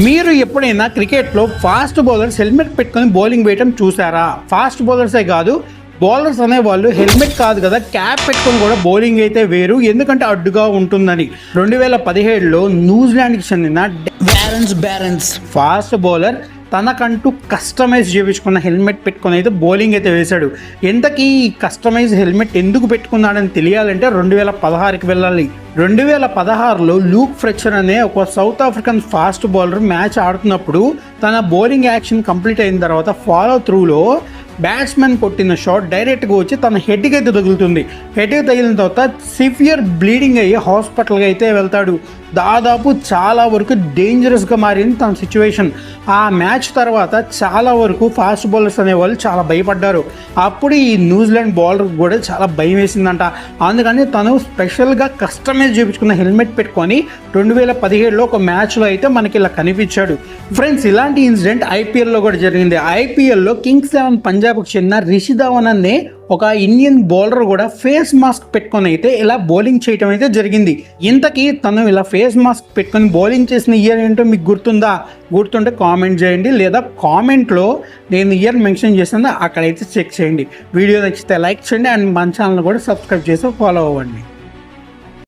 మీరు ఎప్పుడైనా క్రికెట్లో ఫాస్ట్ బౌలర్స్ హెల్మెట్ పెట్టుకొని బౌలింగ్ వేయటం చూసారా? ఫాస్ట్ బౌలర్సే కాదు బౌలర్స్ అనేవాళ్ళు హెల్మెట్ కాదు కదా క్యాప్ పెట్టుకొని కూడా బౌలింగ్ అయితే వేరు. ఎందుకంటే అడ్డుగా ఉంటుందని. రెండు వేల పదిహేడులో న్యూజిలాండ్కి చెందిన బ్యారెన్స్ బ్యారెన్స్ ఫాస్ట్ బౌలర్ తనకంటూ కస్టమైజ్ చేయించుకున్న హెల్మెట్ పెట్టుకుని అయితే బౌలింగ్ అయితే వేశాడు. ఎంతకీ ఈ కస్టమైజ్ హెల్మెట్ ఎందుకు పెట్టుకున్నాడని తెలియాలంటే రెండు వేల పదహారుకి వెళ్ళాలి. రెండు వేల పదహారులో లూక్ ఫ్రెక్చర్ అనే ఒక South African fast bowler match ఆడుతున్నప్పుడు తన బౌలింగ్ యాక్షన్ కంప్లీట్ అయిన తర్వాత ఫాలో త్రూలో బ్యాట్స్మెన్ కొట్టిన షాట్ డైరెక్ట్గా వచ్చి తన హెడ్కి అయితే తగులుతుంది. హెడ్కి తగిలిన తర్వాత సివియర్ బ్లీడింగ్ అయ్యి హాస్పిటల్కి అయితే వెళ్తాడు. దాదాపు చాలా వరకు డేంజరస్గా మారింది తన సిచ్యువేషన్ ఆ మ్యాచ్ తర్వాత చాలా వరకు ఫాస్ట్ బౌలర్స్ అనేవాళ్ళు చాలా భయపడ్డారు. అప్పుడు ఈ న్యూజిలాండ్ బౌలర్ కూడా చాలా భయం వేసిందంట. అందుకని తను స్పెషల్గా కస్టమైజ్ చేయించుకున్న హెల్మెట్ పెట్టుకొని రెండు వేల పదిహేడులో ఒక మ్యాచ్లో అయితే మనకి ఇలా కనిపించాడు. ఫ్రెండ్స్ ఇలాంటి ఇన్సిడెంట్ ఐపీఎల్లో కూడా జరిగింది. ఐపీఎల్లో కింగ్స్ లెవెన్ పంజాబ్కి చెందిన రిషి ధవన్ అనే ఒక ఇండియన్ బౌలర్ కూడా ఫేస్ మాస్క్ పెట్టుకొని అయితే ఇలా బౌలింగ్ చేయటం అయితే జరిగింది. ఇంతకీ తను ఇలా ఫేస్ మాస్క్ పెట్టుకొని బౌలింగ్ చేసిన ఇయర్ ఏంటో మీకు గుర్తుందా? గుర్తుంటే కామెంట్ చేయండి లేదా కామెంట్లో నేను ఇయర్ మెన్షన్ చేసిన అక్కడైతే చెక్ చేయండి. వీడియో నచ్చితే లైక్ చేయండి అండ్ మన ఛానల్ కూడా సబ్స్క్రైబ్ చేసి ఫాలో అవ్వండి.